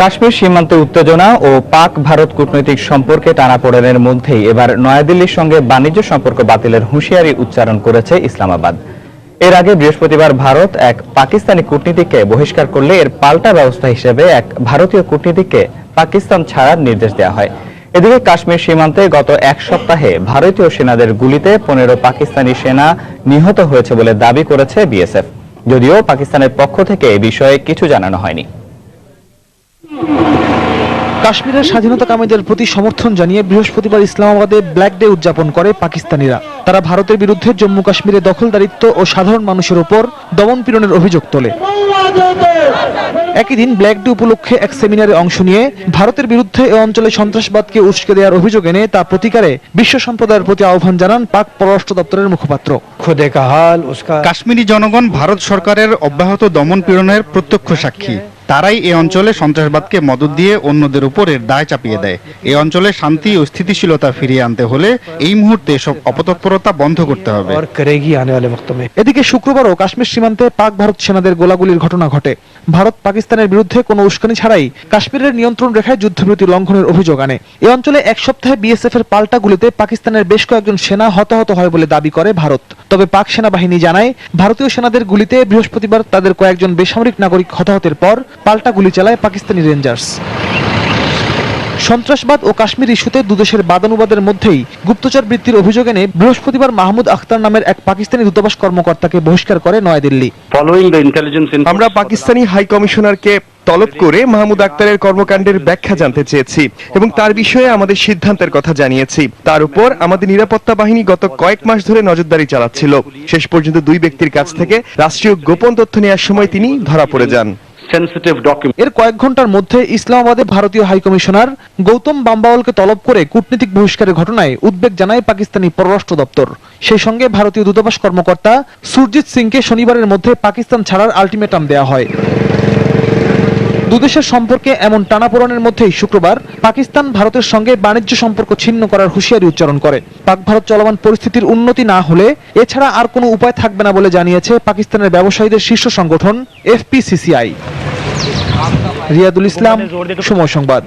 কাশ্মীর সীমান্তে উত্তেজনা ও পাক ভারত কূটনৈতিক সম্পর্কে টানাপোড়েনের মধ্যেই এবার নয়াদিল্লির সঙ্গে বাণিজ্য সম্পর্ক বাতিলের হুঁশিয়ারি উচ্চারণ করেছে ইসলামাবাদ। এর আগে বৃহস্পতিবার ভারত এক পাকিস্তানি কূটনীতিককে বহিষ্কার করলে এর পাল্টা ব্যবস্থা হিসেবে এক ভারতীয় কূটনীতিককে পাকিস্তান ছাড়ার নির্দেশ দেওয়া হয়। এদিকে কাশ্মীর সীমান্তে গত এক সপ্তাহে ভারতীয় সেনাদের গুলিতে পনেরো পাকিস্তানি সেনা নিহত হয়েছে বলে দাবি করেছে বিএসএফ। যদিও পাকিস্তানের পক্ষ থেকে এ বিষয়ে কিছু জানানো হয়নি। কাশ্মীরের স্বাধীনতা কামীদের প্রতি সমর্থন জানিয়ে বৃহস্পতিবার ইসলামাবাদে ব্ল্যাক ডে উদযাপন করে পাকিস্তানিরা। তারা ভারতের বিরুদ্ধে জম্মু কাশ্মীরে দখলদারিত্ব ও সাধারণ মানুষের ওপর দমনপীড়নের অভিযোগ তোলে। একই দিন ব্ল্যাক ডে উপলক্ষে এক সেমিনারে অংশ নিয়ে ভারতের বিরুদ্ধে এ অঞ্চলে সন্ত্রাসবাদকে উস্কে দেওয়ার অভিযোগ এনে তা প্রতিকারে বিশ্ব সম্প্রদায়ের প্রতি আহ্বান জানান পাক পররাষ্ট্র দপ্তরের মুখপাত্র। কাশ্মীরি জনগণ ভারত সরকারের অব্যাহত দমন পীড়নের প্রত্যক্ষ সাক্ষী। তারাই এ অঞ্চলে সন্ত্রাসবাদকে মদত দিয়ে অন্যদের উপরের দায় চাপিয়ে দেয়। এ অঞ্চলে শান্তি ও স্থিতিশীলতা ফিরিয়ে আনতে হলে এই মুহূর্তে এসব অপতৎপরতা বন্ধ করতে হবে। এদিকে শুক্রবারও কাশ্মীর সীমান্তে পাক ভারত সেনাদের গোলাগুলির ঘটনা ঘটে। ভারত পাকিস্তানের বিরুদ্ধে কোনো উস্কানি ছাড়াই কাশ্মীরের নিয়ন্ত্রণ রেখায় যুদ্ধবিরতি লঙ্ঘনের অভিযোগ আনে। এ অঞ্চলে এক সপ্তাহে বিএসএফ এর পাল্টা গুলিতে পাকিস্তানের বেশ কয়েকজন সেনা হতাহত হয় বলে দাবি করে ভারত। তবে পাক সেনাবাহিনী জানায় ভারতীয় সেনাদের গুলিতে বৃহস্পতিবার তাদের কয়েকজন বেসামরিক নাগরিক হতাহতের পর পাল্টা গুলি চালায় পাকিস্তানি রেঞ্জার্স। সন্ত্রাসবাদ ও কাশ্মীর ইস্যুতে দুদেশের বাদানুবাদের মধ্যেই গুপ্তচর বৃত্তির অভিযোগ এনে বৃহস্পতিবার মাহমুদ আখতার নামের এক পাকিস্তানি দূতাবাস কর্মকর্তাকে বহিষ্কার করে নয়াদিল্লি। আমরা পাকিস্তানি হাই কমিশনারকে তলব করে মাহমুদ আক্তারের কর্মকাণ্ডের ব্যাখ্যা জানতে চেয়েছি এবং তার বিষয়ে আমাদের সিদ্ধান্তের কথা জানিয়েছি। তার উপর আমাদের নিরাপত্তা বাহিনী গত কয়েক মাস ধরে নজরদারি চালাচ্ছিল। শেষ পর্যন্ত দুই ব্যক্তির কাছ থেকে রাষ্ট্রীয় গোপন তথ্য নেওয়ার সময় তিনি ধরা পড়ে যান। এর কয়েক ঘণ্টার মধ্যে ইসলামাবাদে ভারতীয় হাইকমিশনার গৌতম বাম্বাওয়ালকে তলব করে কূটনীতিক বহিষ্কারের ঘটনায় উদ্বেগ জানায় পাকিস্তানি পররাষ্ট্র দপ্তর। সেই সঙ্গে ভারতীয় দূতাবাস কর্মকর্তা সুরজিৎ সিংকে শনিবারের মধ্যে পাকিস্তান ছাড়ার আলটিমেটাম দেওয়া হয়। দুদেশের সম্পর্কে এমন টানাপোড়নের মধ্যেই শুক্রবার পাকিস্তান ভারতের সঙ্গে বাণিজ্য সম্পর্ক ছিন্ন করার হুঁশিয়ারি উচ্চারণ করে। পাক ভারত চলমান পরিস্থিতির উন্নতি না হলে এছাড়া আর কোনো উপায় থাকবে না বলে জানিয়েছে পাকিস্তানের ব্যবসায়ীদের শীর্ষ সংগঠন, এফপিসিসিআই। রিয়াদুল ইসলাম, সময় সংবাদ।